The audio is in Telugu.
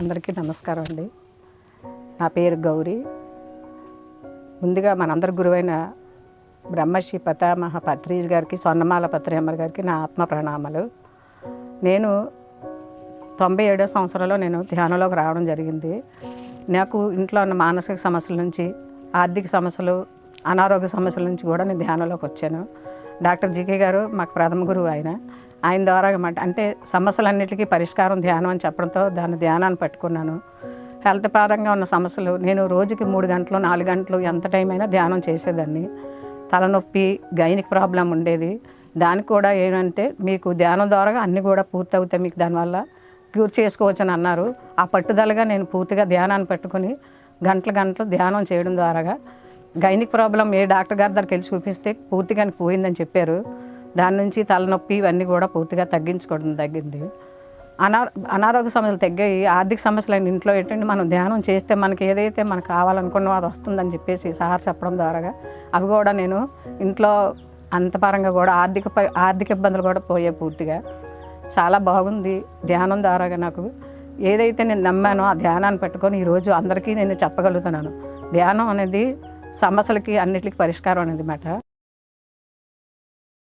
అందరికీ నమస్కారం అండి. నా పేరు గౌరీ. ముందుగా మనందరి గురువైన బ్రహ్మశ్రీ పతామహ పత్రీజ్ గారికి స్వర్ణమాల పత్రియమ్మ గారికి నా ఆత్మ ప్రణామాలు. నేను తొంభై ఏడో సంవత్సరంలో నేను ధ్యానంలోకి రావడం జరిగింది. నాకు ఇంట్లో ఉన్న మానసిక సమస్యల నుంచి ఆర్థిక సమస్యలు అనారోగ్య సమస్యల నుంచి కూడా నేను ధ్యానంలోకి వచ్చాను. డాక్టర్ జీకే గారు మాకు ప్రథమ గురువు ఆయన. ఆయన ద్వారా అంటే సమస్యలన్నిటికీ పరిష్కారం ధ్యానం అని చెప్పడంతో దాని ధ్యానాన్ని పట్టుకున్నాను. హెల్త్ పరంగా ఉన్న సమస్యలు నేను రోజుకి మూడు గంటలు నాలుగు గంటలు ఎంత టైం అయినా ధ్యానం చేసేదాన్ని. తలనొప్పి గైనిక్ ప్రాబ్లం ఉండేది. దానికి కూడా ఏంటంటే మీకు ధ్యానం ద్వారా అన్నీ కూడా పూర్తవుతాయి మీకు దానివల్ల. క్యూర్ చేసుకోవచ్చు అని అన్నారు. ఆ పట్టుదలగా నేను పూర్తిగా ధ్యానాన్ని పెట్టుకుని గంటలు గంటలు ధ్యానం చేయడం ద్వారాగా గైనిక్ ప్రాబ్లం ఏ డాక్టర్ గారి దగ్గరికి వెళ్ళి చూపిస్తే పూర్తిగా పోయిందని చెప్పారు. దాని నుంచి తలనొప్పి ఇవన్నీ కూడా పూర్తిగా తగ్గించుకోవడం తగ్గింది. అనా అనారోగ్య సమస్యలు తగ్గాయి. ఆర్థిక సమస్యలు అయిన ఇంట్లో ఏంటంటే మనం ధ్యానం చేస్తే మనకి ఏదైతే మనకు కావాలనుకున్నో అది వస్తుందని చెప్పేసి సార్ చెప్పడం ద్వారాగా అవి కూడా నేను ఇంట్లో అంతపరంగా కూడా ఆర్థిక ఆర్థిక ఇబ్బందులు కూడా పోయాయి పూర్తిగా. చాలా బాగుంది ధ్యానం ద్వారాగా నాకు. ఏదైతే నేను నమ్మానో ఆ ధ్యానాన్ని పెట్టుకొని ఈరోజు అందరికీ నేను చెప్పగలుగుతున్నాను. ధ్యానం అనేది సమస్యలకి అన్నిటికీ పరిష్కారం అనేది మాట